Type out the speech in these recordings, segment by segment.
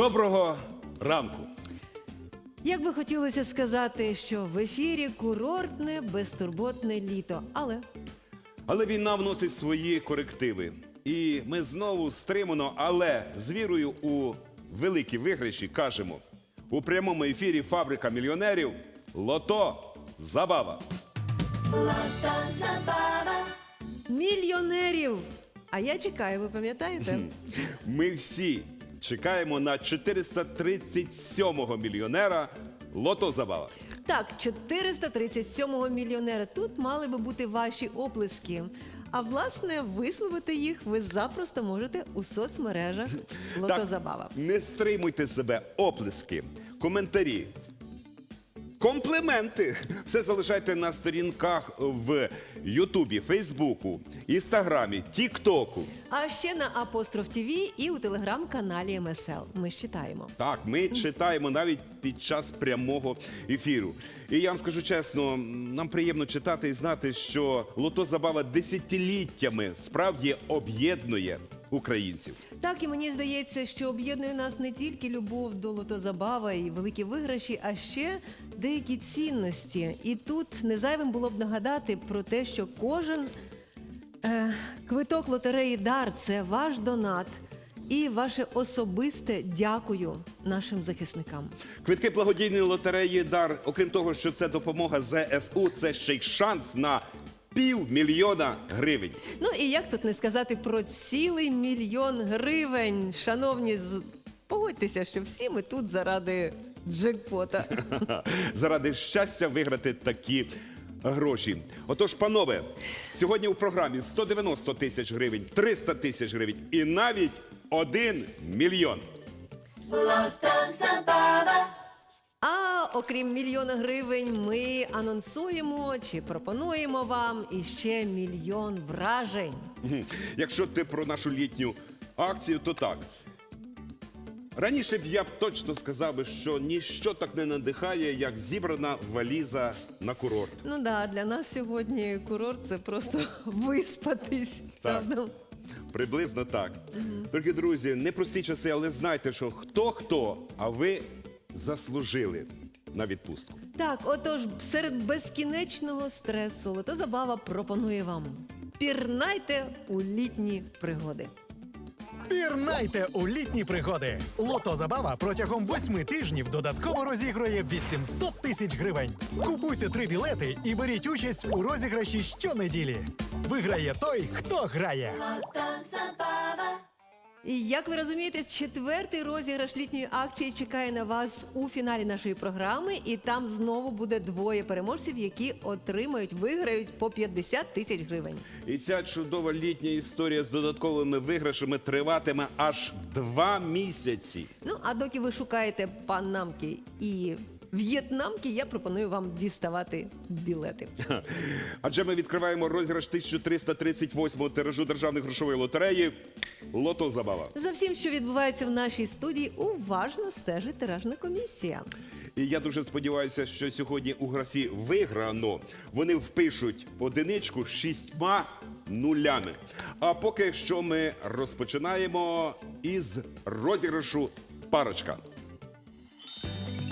Доброго ранку. Як би хотілося сказати, що в ефірі курортне безтурботне літо, але Але війна вносить свої корективи. І ми знову стримано, але з вірою у великі виграші кажемо у прямому ефірі Фабрика мільйонерів Лото Забава. мільйонерів. А я чекаю, ви пам'ятаєте? Ми всі чекаємо на 437-го мільйонера Лото Забава. Так, 437-го мільйонера. Тут мали би бути ваші оплески. А власне, висловити їх ви запросто можете у соцмережах Лотозабава. не стримуйте себе, оплески, коментарі. Компліменти все залишайте на сторінках в Ютубі, Фейсбуку, Інстаграмі, Тіктоку. А ще на Апостроф ТВ і у телеграм-каналі МСЛ. Ми ж читаємо. Так, ми читаємо навіть під час прямого ефіру. І я вам скажу чесно, нам приємно читати і знати, що лото забава десятиліттями справді об'єднує українців. Так і мені здається, що об'єднує нас не тільки любов до лотозабава і великі виграші, а ще деякі цінності. І тут не зайвим було б нагадати про те, що кожен е, квиток лотереї Дар це ваш донат і ваше особисте дякую нашим захисникам. Квитки благодійної лотереї Дар, окрім того, що це допомога ЗСУ, це ще й шанс на півмільйона гривень. Ну і як тут не сказати про цілий мільйон гривень, шановні, з- погодьтеся, що всі ми тут заради джекпота. заради щастя виграти такі гроші. Отож, панове, сьогодні у програмі 190 тисяч гривень, 300 тисяч гривень і навіть 1 мільйон. А окрім мільйона гривень, ми анонсуємо чи пропонуємо вам іще мільйон вражень. Якщо ти про нашу літню акцію, то так. Раніше б я б точно сказав, би, що ніщо так не надихає, як зібрана валіза на курорт. Ну да, для нас сьогодні курорт це просто виспатись. Так. Правда? Приблизно так. Дорогі друзі, непрості часи, але знайте, що хто хто, а ви заслужили на відпустку. Так, отож, серед безкінечного стресу лотозабава пропонує вам пірнайте у літні пригоди. Пірнайте у літні пригоди. Лото Забава протягом восьми тижнів додатково розігрує 800 тисяч гривень. Купуйте три білети і беріть участь у розіграші щонеділі. Виграє той, хто грає. І як ви розумієте, четвертий розіграш літньої акції чекає на вас у фіналі нашої програми, і там знову буде двоє переможців, які отримають, виграють по 50 тисяч гривень. І ця чудова літня історія з додатковими виграшами триватиме аж два місяці. Ну а доки ви шукаєте панамки і в'єтнамки, я пропоную вам діставати білети. Адже ми відкриваємо розіграш 1338-го тиражу державної грошової лотереї Лото Забава. За всім, що відбувається в нашій студії, уважно стежить тиражна комісія. І я дуже сподіваюся, що сьогодні у графі виграно вони впишуть одиничку з шістьма нулями. А поки що ми розпочинаємо із розіграшу парочка.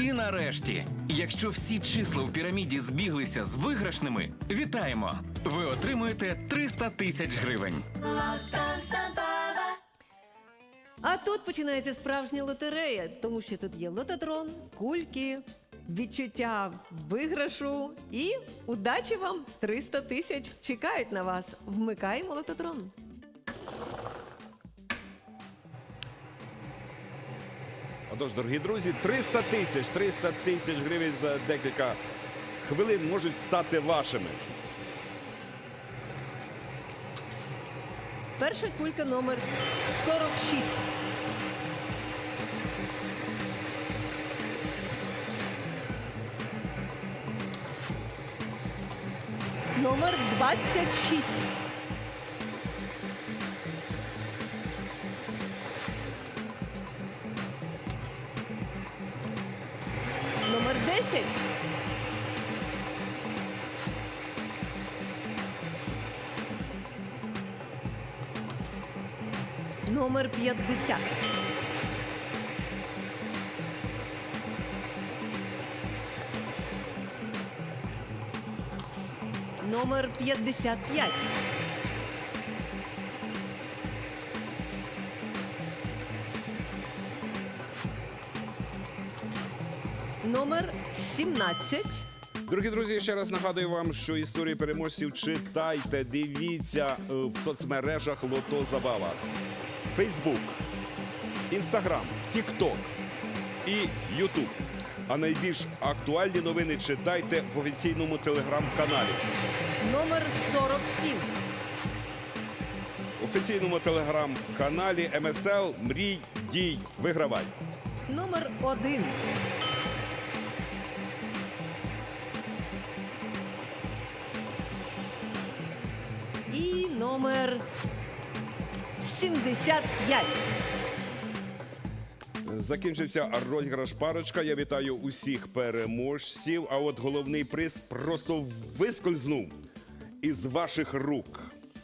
І нарешті, якщо всі числа в піраміді збіглися з виграшними, вітаємо! Ви отримуєте 300 тисяч гривень. А тут починається справжня лотерея, тому що тут є лототрон, кульки, відчуття виграшу і удачі вам 300 тисяч чекають на вас. Вмикаємо лототрон. Отож, дорогі друзі, 300 тисяч, 300 тисяч гривень за декілька хвилин можуть стати вашими. Перша кулька номер 46. Номер 26. 50. Номер 55. Номер 17. Дорогі друзі, ще раз нагадую вам, що історії переможців читайте, дивіться е, в соцмережах Лото Забава. Фейсбук, Інстаграм, Тікток і Ютуб. А найбільш актуальні новини читайте в офіційному телеграм-каналі. Номер 47. В офіційному телеграм-каналі МСЛ Мрій, дій, вигравай. Номер 1. І номер 75. Закінчився розіграш парочка. Я вітаю усіх переможців. А от головний приз просто вискользнув із ваших рук.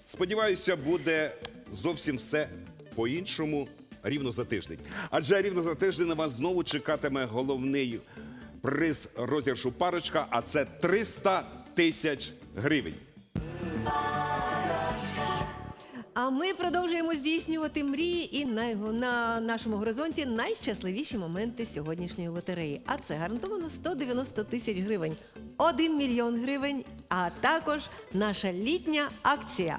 Сподіваюся, буде зовсім все по-іншому рівно за тиждень. Адже рівно за тиждень на вас знову чекатиме головний приз розіграшу парочка, а це 300 тисяч гривень. А ми продовжуємо здійснювати мрії і на, на нашому горизонті найщасливіші моменти сьогоднішньої лотереї. А це гарантовано 190 тисяч гривень, 1 мільйон гривень, а також наша літня акція.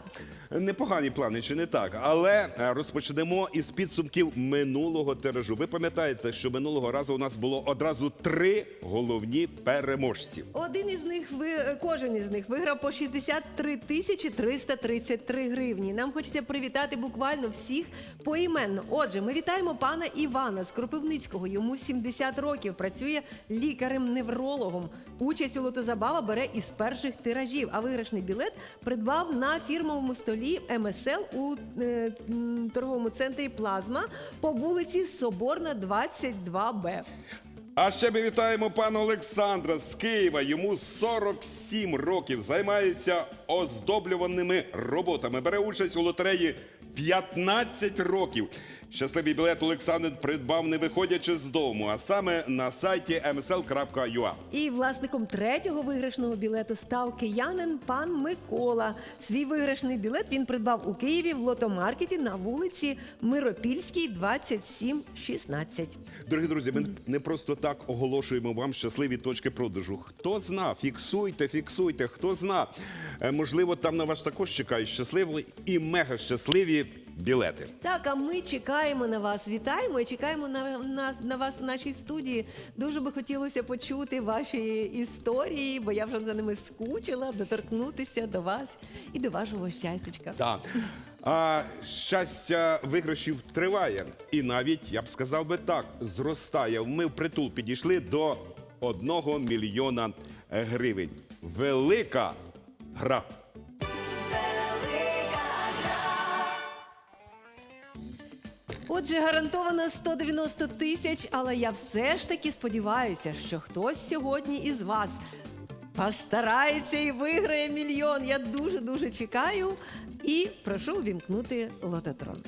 Непогані плани, чи не так? Але е, розпочнемо із підсумків минулого тиражу. Ви пам'ятаєте, що минулого разу у нас було одразу три головні переможці. Один із них ви кожен із них виграв по 63 тисячі 333 гривні. Нам хочеться привітати буквально всіх поіменно. Отже, ми вітаємо пана Івана з Кропивницького. Йому 70 років. Працює лікарем-неврологом. Участь у лотозабава бере із перших тиражів. А виграшний білет придбав на фірмовому столі МСЛ у е, торговому центрі Плазма по вулиці Соборна, 22Б. А ще ми вітаємо пана Олександра з Києва. Йому 47 років. Займається оздоблюваними роботами. Бере участь у лотереї 15 років. Щасливий білет Олександр придбав не виходячи з дому, а саме на сайті msl.ua. І власником третього виграшного білету став киянин пан Микола. Свій виграшний білет він придбав у Києві в лотомаркеті на вулиці Миропільській, 2716. Дорогі друзі, ми не просто так оголошуємо вам щасливі точки продажу. Хто зна, фіксуйте, фіксуйте. Хто зна, Е, можливо, там на вас також чекають щасливі і мега щасливі білети. Так, а ми чекаємо на вас. Вітаємо і чекаємо на, на, на вас в нашій студії. Дуже би хотілося почути ваші історії, бо я вже за ними скучила, доторкнутися до вас і до вашого щастячка. Так. А щастя виграшів триває. І навіть, я б сказав би так, зростає. Ми в притул підійшли до одного мільйона гривень. Велика гра. Отже, гарантовано 190 тисяч, але я все ж таки сподіваюся, що хтось сьогодні із вас постарається і виграє мільйон. Я дуже дуже чекаю і прошу увімкнути лототрон.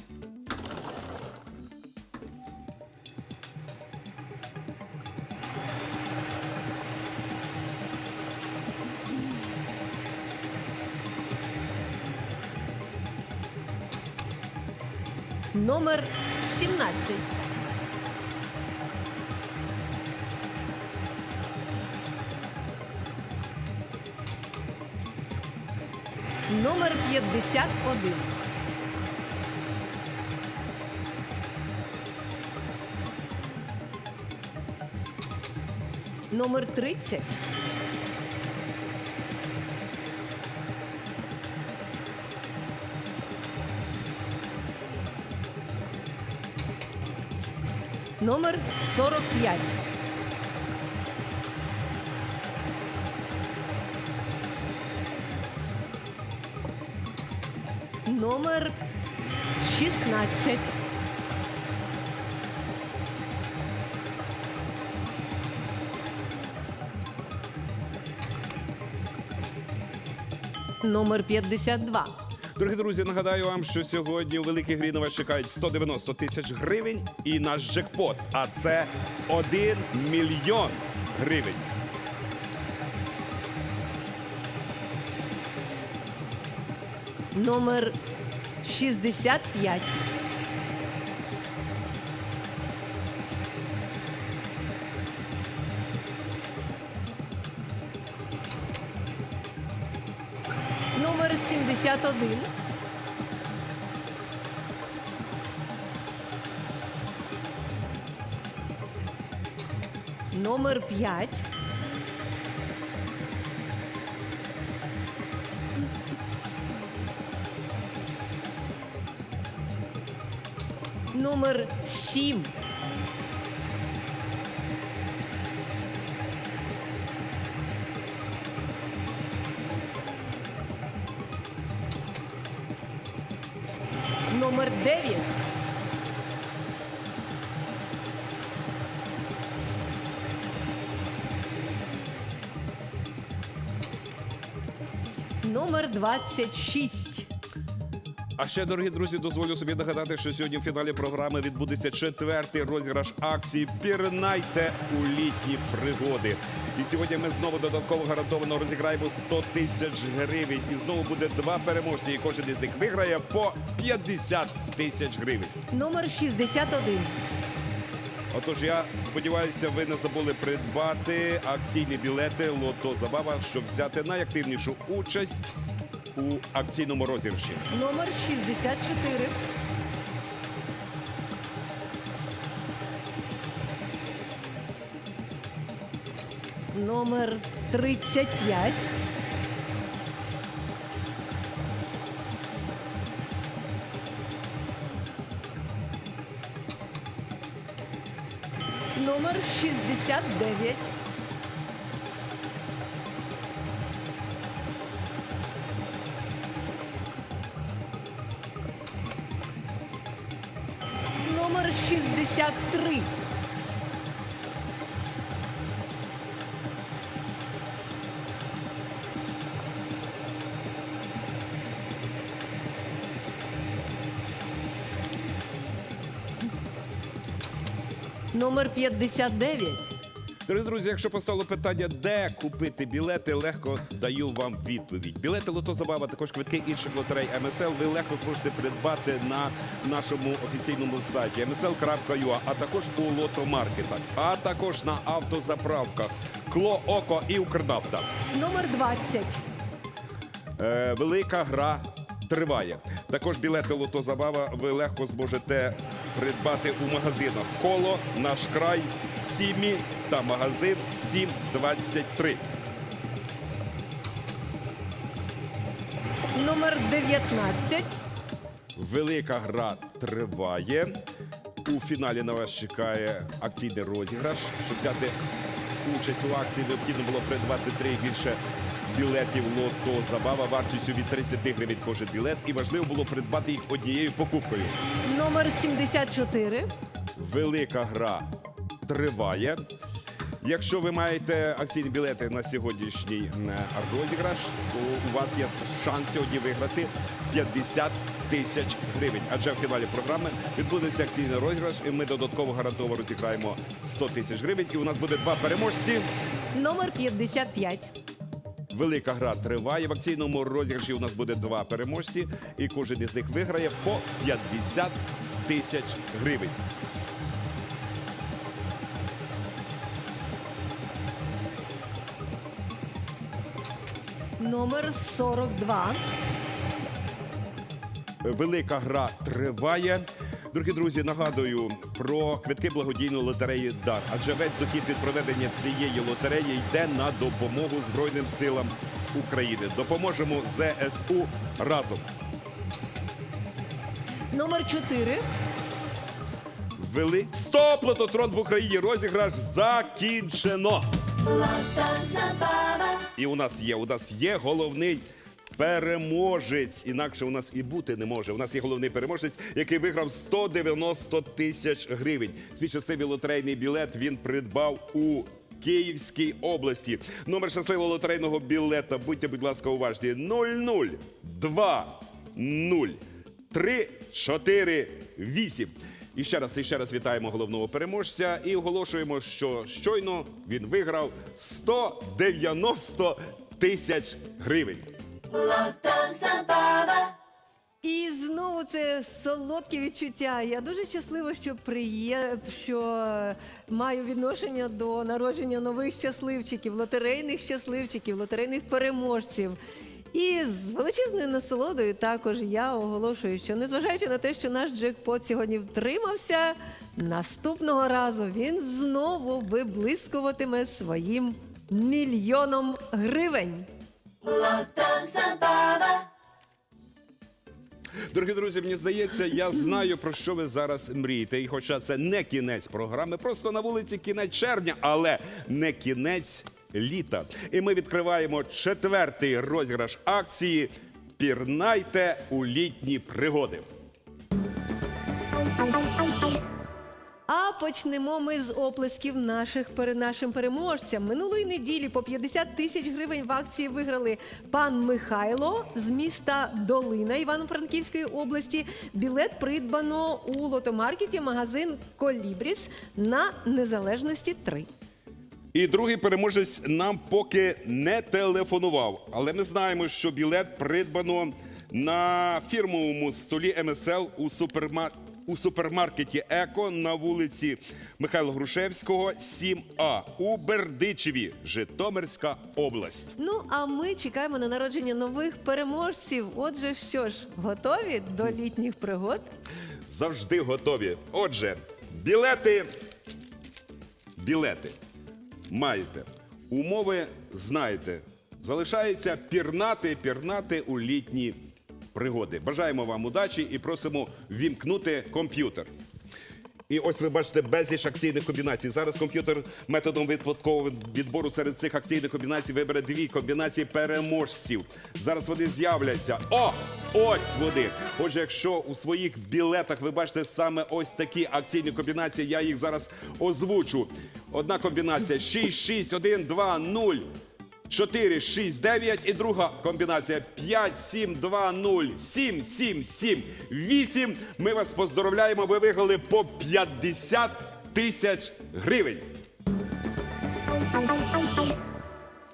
Номер 12. Номер 51. Номер 30. Номер 45. Номер 16. Номер 52. Дорогі друзі, нагадаю вам, що сьогодні у великій грі на вас чекають 190 тисяч гривень і наш джекпот. А це 1 мільйон гривень. Номер 65. Номер 71. Номер 5. Номер 7. 26. А ще, дорогі друзі, дозволю собі нагадати, що сьогодні в фіналі програми відбудеться четвертий розіграш акції Пірнайте у літні пригоди. І сьогодні ми знову додатково гарантовано розіграємо 100 тисяч гривень. І знову буде два переможці, і кожен із них виграє по 50 тисяч гривень. Номер 61. Отож, я сподіваюся, ви не забули придбати акційні білети Лото Забава, щоб взяти найактивнішу участь у акційному розіграші. Номер 64. Номер 35. Номер 69. Номер 59. Дорогі друзі, якщо постало питання, де купити білети, легко даю вам відповідь. Білети Лото Забава, також квитки інших лотерей МСЛ. Ви легко зможете придбати на нашому офіційному сайті msl.ua, а також у лотомаркетах, а також на автозаправках Кло, Око і Укрнафта. Номер 20. Е, велика гра триває. Також білети Лото Забава ви легко зможете придбати у магазинах Коло, Наш край, Сімі та магазин 723. Номер 19. Велика гра триває. У фіналі на вас чекає акційний розіграш. Щоб взяти участь у акції, необхідно було придбати три і більше білетів лото забава вартістю від 30 гривень кожен білет. І важливо було придбати їх однією покупкою. Номер 74. Велика гра триває. Якщо ви маєте акційні білети на сьогоднішній е, розіграш, то у вас є шанс сьогодні виграти 50 тисяч гривень. Адже в фіналі програми відбудеться акційний розіграш, і ми додатково гарантовано розіграємо 100 тисяч гривень. І у нас буде два переможці. Номер 55. Велика гра триває. В акційному розіграші у нас буде два переможці, і кожен із них виграє по 50 тисяч гривень. Номер 42. Велика гра триває. Дорогі друзі, нагадую про квитки благодійної лотереї Дар. Адже весь дохід від проведення цієї лотереї йде на допомогу Збройним силам України. Допоможемо ЗСУ разом. Номер 4. Ввели стоп лототрон в Україні. Розіграш закінчено. І у нас є, у нас є головний переможець. Інакше у нас і бути не може. У нас є головний переможець, який виграв 190 тисяч гривень. Свій щасливий лотерейний білет він придбав у. Київській області. Номер щасливого лотерейного білета. Будьте, будь ласка, уважні. 00 2 0 3 4 8. І ще раз, і ще раз вітаємо головного переможця і оголошуємо, що щойно він виграв 190 тисяч гривень. І знову це солодкі відчуття. Я дуже щаслива, що приє... що маю відношення до народження нових щасливчиків, лотерейних щасливчиків, лотерейних переможців. І з величезною насолодою також я оголошую, що незважаючи на те, що наш джекпот сьогодні втримався, наступного разу він знову виблискуватиме своїм мільйоном гривень. Дорогі друзі, мені здається, я знаю про що ви зараз мрієте. І хоча це не кінець програми, просто на вулиці кінець червня, але не кінець літа. І ми відкриваємо четвертий розіграш акції Пірнайте у літні пригоди. Почнемо ми з оплесків наших перед нашим переможцям. Минулої неділі по 50 тисяч гривень в акції виграли пан Михайло з міста Долина Івано-Франківської області. Білет придбано у лотомаркеті магазин Колібріс на незалежності 3. І другий переможець нам поки не телефонував, але ми знаємо, що білет придбано на фірмовому столі МСЛ у суперма... у супермаркеті Еко на вулиці Михайла Грушевського, 7А у Бердичеві, Житомирська область. Ну а ми чекаємо на народження нових переможців. Отже, що ж, готові до літніх пригод? Завжди готові. Отже, білети. Білети. Маєте. Умови знаєте. Залишається пірнати, пірнати у літні пригоди. Бажаємо вам удачі і просимо ввімкнути комп'ютер. І ось ви бачите безліч акційних комбінацій. Зараз комп'ютер методом випадкового відбору серед цих акційних комбінацій вибере дві комбінації переможців. Зараз вони з'являться. О! Ось вони. Отже, якщо у своїх білетах ви бачите саме ось такі акційні комбінації, я їх зараз озвучу. Одна комбінація 6, 6, 1, 2, 0. 4, 6, 9 і друга комбінація 5, 7, 2, 0, 7, 7, 7, 8. Ми вас поздоровляємо, ви виграли по 50 тисяч гривень.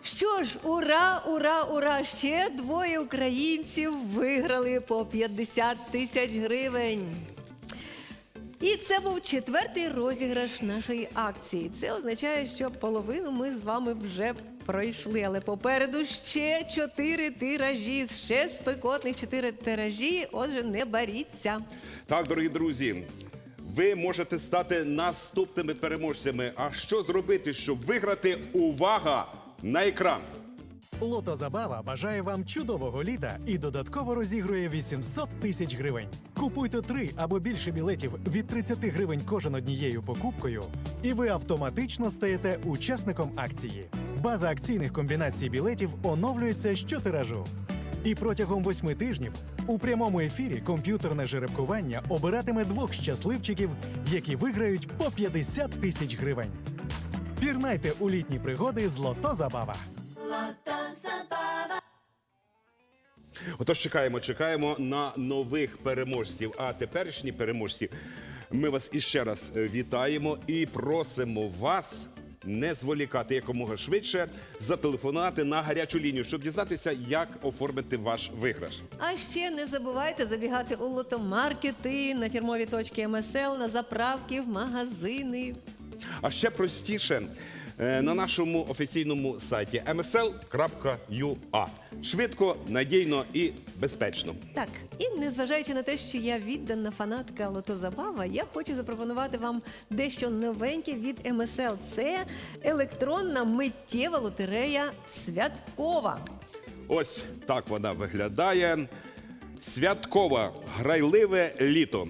Що ж, ура, ура, ура! Ще двоє українців виграли по 50 тисяч гривень. І це був четвертий розіграш нашої акції. Це означає, що половину ми з вами вже пройшли. Але попереду ще чотири тиражі, ще спекотних чотири тиражі. Отже, не боріться. Так, дорогі друзі, ви можете стати наступними переможцями. А що зробити, щоб виграти? Увага на екран! Лото Забава бажає вам чудового літа і додатково розігрує 800 тисяч гривень. Купуйте три або більше білетів від 30 гривень кожен однією покупкою, і ви автоматично стаєте учасником акції. База акційних комбінацій білетів оновлюється щотиражу. І протягом восьми тижнів у прямому ефірі комп'ютерне жеребкування обиратиме двох щасливчиків, які виграють по 50 тисяч гривень. Пірнайте у літні пригоди з Лото Забава. Отож, чекаємо, чекаємо на нових переможців. А теперішні переможці ми вас іще раз е, вітаємо і просимо вас. Не зволікати якомога швидше, зателефонувати на гарячу лінію, щоб дізнатися, як оформити ваш виграш. А ще не забувайте забігати у лотомаркети, на фірмові точки МСЛ, на заправки, в магазини. А ще простіше на нашому офіційному сайті msl.ua. Швидко, надійно і безпечно. Так, і незважаючи на те, що я віддана фанатка Лотозабава, я хочу запропонувати вам дещо новеньке від МСЛ. Це електронна миттєва лотерея святкова. Ось так вона виглядає. Святкове грайливе літо.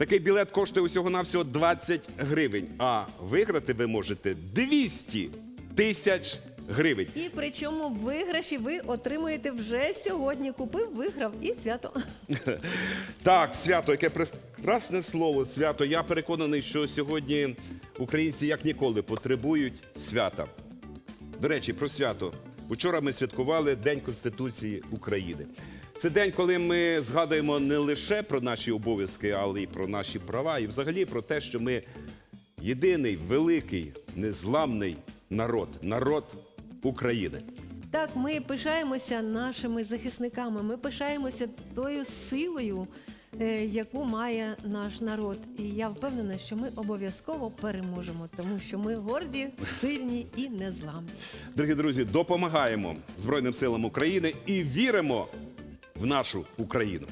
Такий білет коштує усього-навсього 20 гривень, а виграти ви можете 200 тисяч гривень. І причому виграші ви отримуєте вже сьогодні. Купив, виграв і свято. Так, свято, яке прекрасне слово, свято. Я переконаний, що сьогодні українці як ніколи потребують свята. До речі, про свято. Учора ми святкували День Конституції України. Це день, коли ми згадуємо не лише про наші обов'язки, але й про наші права, і взагалі про те, що ми єдиний, великий, незламний народ, народ України. Так, ми пишаємося нашими захисниками. Ми пишаємося тою силою, е, яку має наш народ. І я впевнена, що ми обов'язково переможемо, тому що ми горді, сильні і незламні. Дорогі друзі, допомагаємо Збройним силам України і віримо в нашу Україну.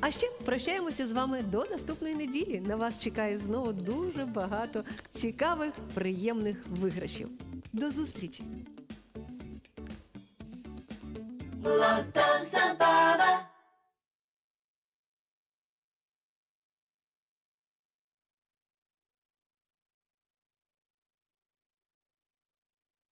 А ще прощаємося з вами до наступної неділі. На вас чекає знову дуже багато цікавих, приємних виграшів. До зустрічі! Lото Забава.